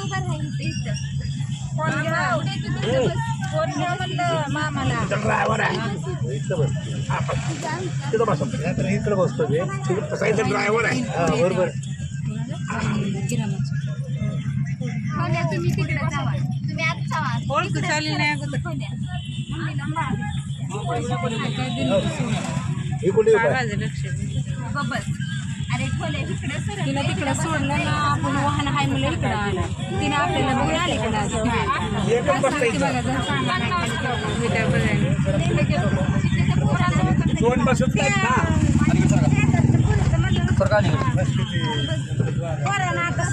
उभा राहायचं इथं फोन घ्या म्हणलं मामाला? ड्रायव्हर आहे. इथं बस हा, बस. तिथं बस. इकडे बसतो मी. तिकडे बसायचं ड्रायव्हर आहे. हा, बरोबर. हो तुम्ही तिकडे जावा तुम्ही आत जावा ओळख चालेल नाही अगोदर? हो द्या तिला तिकडे सोडलं ना आपण वाहन आहे म्हणलं इकडं आलं. तिने आपल्याला बघून आले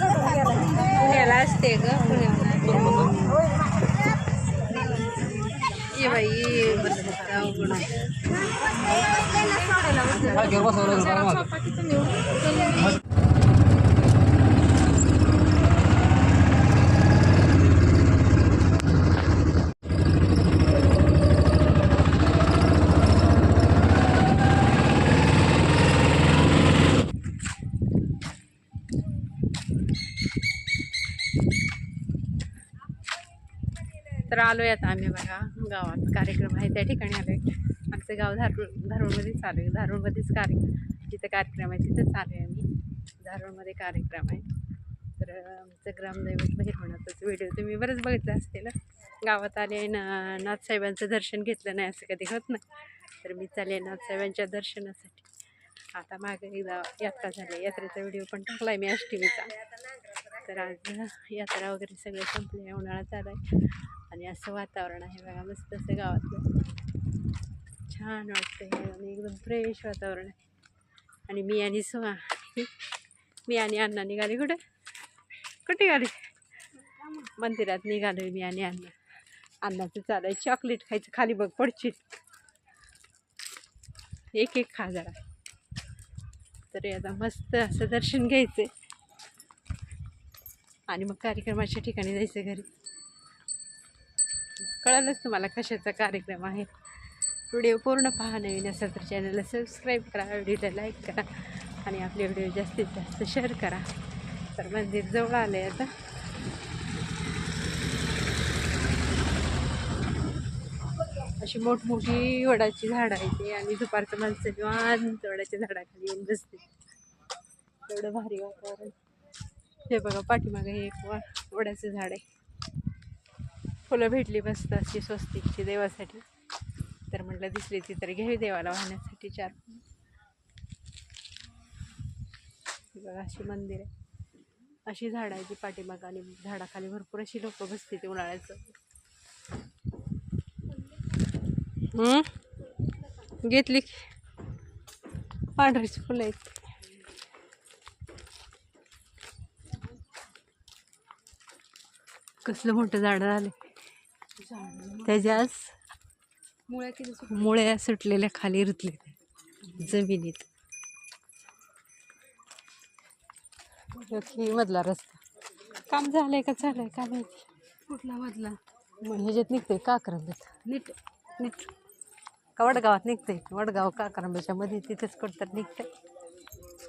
पुण्याला असते ग पुण्याला. ये बाई बस तर आलोय आता आम्ही बघा गावात कार्यक्रम आहे त्या ठिकाणी आलोय. आमचं गाव धारूळ धारूळमध्येच आलो आहे. धारूळमध्येच कार्यक्रम जिथं कार्यक्रम आहे तिथंच आलो आहे आम्ही. धारूळमध्ये कार्यक्रम आहे. तर आमचं ग्रामदैवत बहिरवणाचाच व्हिडिओ तुम्ही बरंच बघितलं असतील. गावात आले ना नाथसाहेबांचं दर्शन घेतलं नाही असं कधी होत नाही. तर मी चालले नाथसाहेबांच्या दर्शनासाठी. आता मागे एकदा यात्रा झाली. यात्रेचा व्हिडिओ पण टाकला आहे मी अष्टमीचा. तर आज यात्रा वगैरे सगळे संपले उन्हाळा चालू आहे. आणि असं वातावरण आहे बघा मस्त असं गावातलं. छान वाटतं आणि एकदम फ्रेश वातावरण आहे. आणि मी आणि सुहा मी आणि अण्णा निघाली. कुठं? कुठे निघाले? मंदिरात निघालो मी आणि अण्णा. अण्णाचं चालू आहे चॉकलेट खायचं. खाली बघ पडची एक एक खा जरा. तरी आता मस्त असं दर्शन घ्यायचं आणि मग कार्यक्रमाच्या ठिकाणी जायचं घरी. कळालंच तुम्हाला कशाचा कार्यक्रम आहे. व्हिडिओ पूर्ण पहा नवीन असेल तर चॅनलला सबस्क्राईब करा व्हिडिओला लाईक करा आणि आपले व्हिडिओ जास्तीत जास्त शेअर करा. तर मंदिर जवळ आलं आहे आता. अशी मोठमोठी वडाची झाडं आहे ते आणि दुपारचं माणसं निवांत वडाच्या झाडाखाली येऊन बसते. एवढं भारी वातावरण. हे बघा पाठीमागे हे एक वड्याचं झाड आहे. फुलं भेटली मस्त अशी स्वस्तिकची देवासाठी. तर म्हटलं दिसली ती तर घ्यावी देवाला वाहण्यासाठी चार. हे बघा अशी मंदिर आहे. अशी झाडं आहे ती पाठीमाग आणि झाडाखाली भरपूर अशी लोक बसते ते उन्हाळ्याचं. घेतली पांढरीची फुलं आहेत. कसलं मोठं झाड मुळे किती मुळ्या सुटलेल्या खाली रुतले जमिनीत. मधला रस्ता. काम झालंय का झालंय का माहिती? कुठला मधला? मग ह्याच्यात निघतंय काकरंबीत. नीट नीट. का वडगावात निघतंय? वडगाव काकरंबीच्या मध्ये तिथेच कुठतर निघतंय.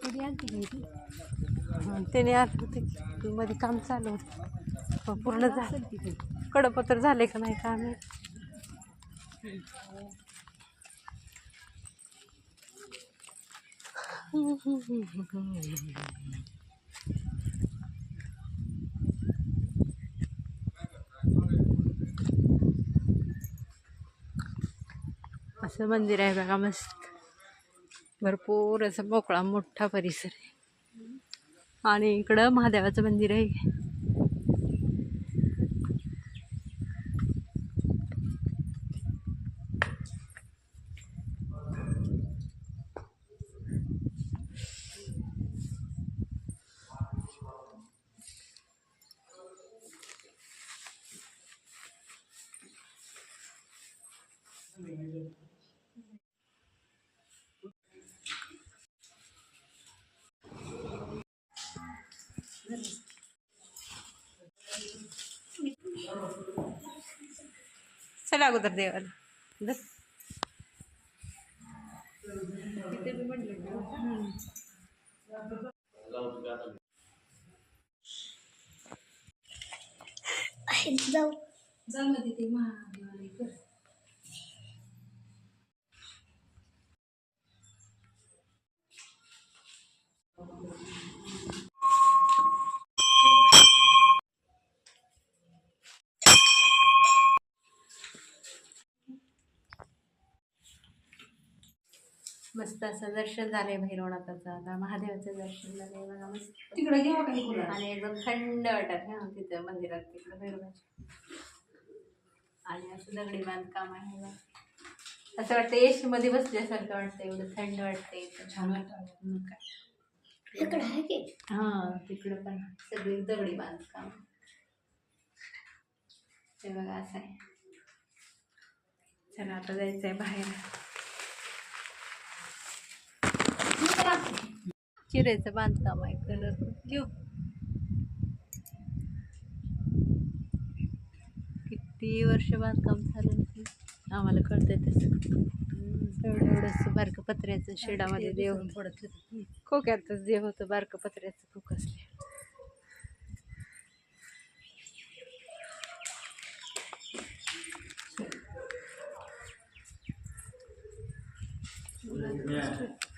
कधी हं, त्याने आत होते. की मध्ये काम चालू होतं. पूर्ण झालं. तिथे कडपत्र झाले का नाही का आम्ही असं मंदिर आहे बघा मस्त. भरपूर असं मोकळा मोठा परिसर आहे. आणि इकडं महादेवाचं मंदिर आहे. चला अगोदर देवाला. जाऊ. जाऊ मस्त असं दर्शन झालंय भैरवनाथाचं. आता महादेवाचं दर्शन झालंय बघा मस्त. तिकडे घ्यावं काही कुठं आणि एकदम थंड वाटत ना तिथं मंदिरात तिकडं भैरवाच्या आणि असं दगडी बांधकाम आहे बघा. असं वाटतं एसमध्ये बसल्यासारखं वाटतं एवढं थंड वाटतंय. छान वाटतं. काय? आहे हा तिकडं पण सगळी दगडी बांधकाम. ते बघा असं आहे. चला आता जायचंय बाहेर. चिरेचं बांधकाम आहे कलर घेऊ. किती वर्ष बांधकाम झालं आम्हाला कळतंय तसं. एवढं एवढंच बारकं पत्र्याचं शेडामध्ये देव पडत खोक्यातच देव होतं बारकं पत्र्याचं खोक असले.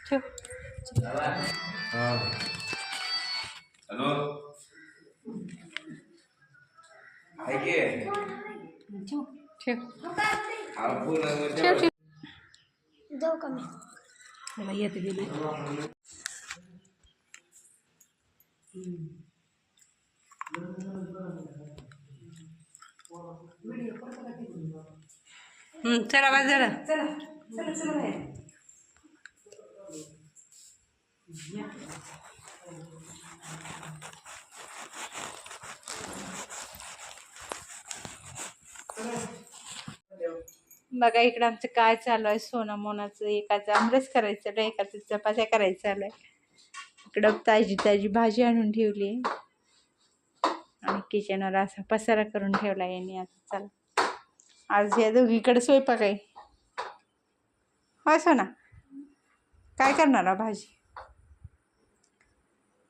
ठेव. हॅलो आहे की ठेव ठेव आपण ठेव ठेव जाऊ का मी त्याला येत गेली हं, चला बा जरा चला चला चला बाहेर बघा इकडं आमचं काय चालू आहे? सोनं मोनाचं एकाचं आमरस करायचं आहे एकाचं चपात्या करायचं चालू आहे. इकडं ताजी ताजी भाजी आणून ठेवली आणि किचनवर असा पसारा करून ठेवला यांनी आता. चला. आज या दोघीकडे स्वयंपाक आहे. हो सोना? काय करणार भाजी?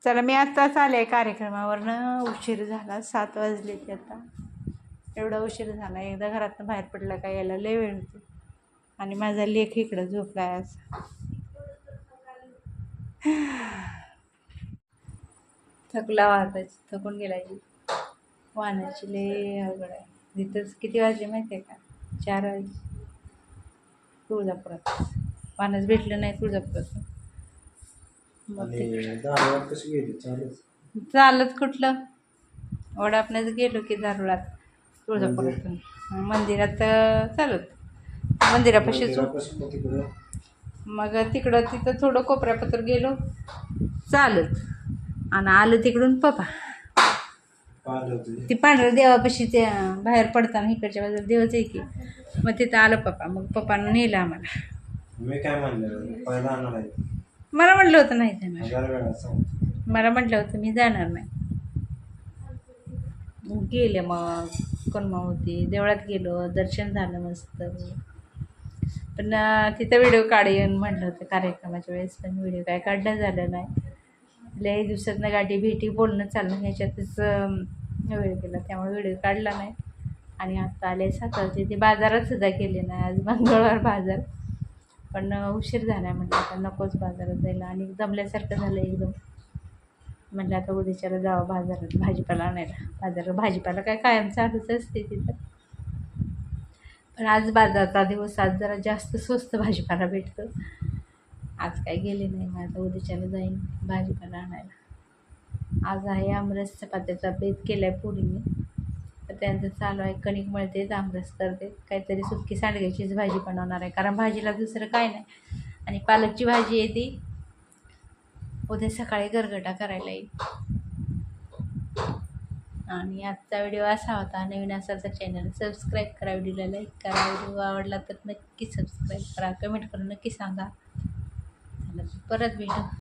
चला मी आत्ताच आले कार्यक्रमावरनं. उशीर झाला सात वाजले ते आता. एवढा उशीर झाला एकदा घरातनं बाहेर पडलं का यायला लय वेळ होतो. आणि माझा लेख इकडं झोपला आहे असा. थकला वाहताची थकून गेलायची वाहनाची लय अवघड आहे. तिथंच किती वाजले माहिती आहे का? चार वाजले. तुळजापुरात. वाहनच भेटलं नाही तुळजापुरात मग ते. आणि दारावर कशी गेली? चालू चालत कुठलं? वडापण्यात गेलो की दारुळात तुळजापुरातून मंदिरात अं, चालत. मंदिरापाशी मंदिरापासून मग तिकडं? मग तिकडं तिथं थोडं कोपऱ्यापत्र गेलो. चालत. आणि आलं तिकडून पप्पा. पाहिलं होतं ती पांढऱ्या देवापाशी ते अं, बाहेर पडताना इकडच्या बाजूला देवच आहे की. मग तिथं आलं पप्पा. मग पप्पानं नेलं आम्हाला. मी काय म्हणलं? पहिला आणणार आहे मला म्हटलं होतं नाही जाणार. मला म्हटलं होतं मी जाणार नाही. गेले मग कोण होती देवळात गेलो दर्शन झालं मस्त. पण तिथं व्हिडिओ काढेन म्हटलं होतं कार्यक्रमाच्या वेळेस पण व्हिडिओ काय काढणं झालं नाही. लई दिवसातनं गाठी भेटी बोलणं चालणं ह्याच्यातच वेळ गेला. त्यामुळे व्हिडिओ काढला नाही. आणि आता आले सात वाजले ते बाजारात सुद्धा गेले नाही. आज मंगळवार बाजार. पण उशीर झाला म्हटलं आता नकोच बाजारात जायला. आणि दमल्यासारखं झालं एकदम. म्हटलं आता उद्याच्याला जावं बाजारात भाजीपाला आणायला. बाजारात भाजीपाला काय कायम चालूच असते तिथं. पण आज बाजाराचा दिवस आज जरा जास्त स्वस्त भाजीपाला भेटतो. आज काय गेले नाही मग आता उद्याच्याला जाईन भाजीपाला आणायला. आज आहे आमरस चपात्याचा बेत केला आहे पुरीने. त्यांचं चालू आहे. कणिक मळते जांभरस करते. काहीतरी सुकी सांडग्याचीच भाजी बनवणार आहे. कारण भाजीला दुसरं काय नाही. आणि पालकची भाजी आहे ती. उद्या सकाळी गरगटा करायला येईल. आणि आजचा व्हिडिओ असा होता. नवीन असाल तर चॅनल सबस्क्राईब करा. व्हिडिओला लाईक करा. व्हिडिओ आवडला तर नक्की सबस्क्राईब करा. कमेंट करून नक्की सांगा. परत भेटू.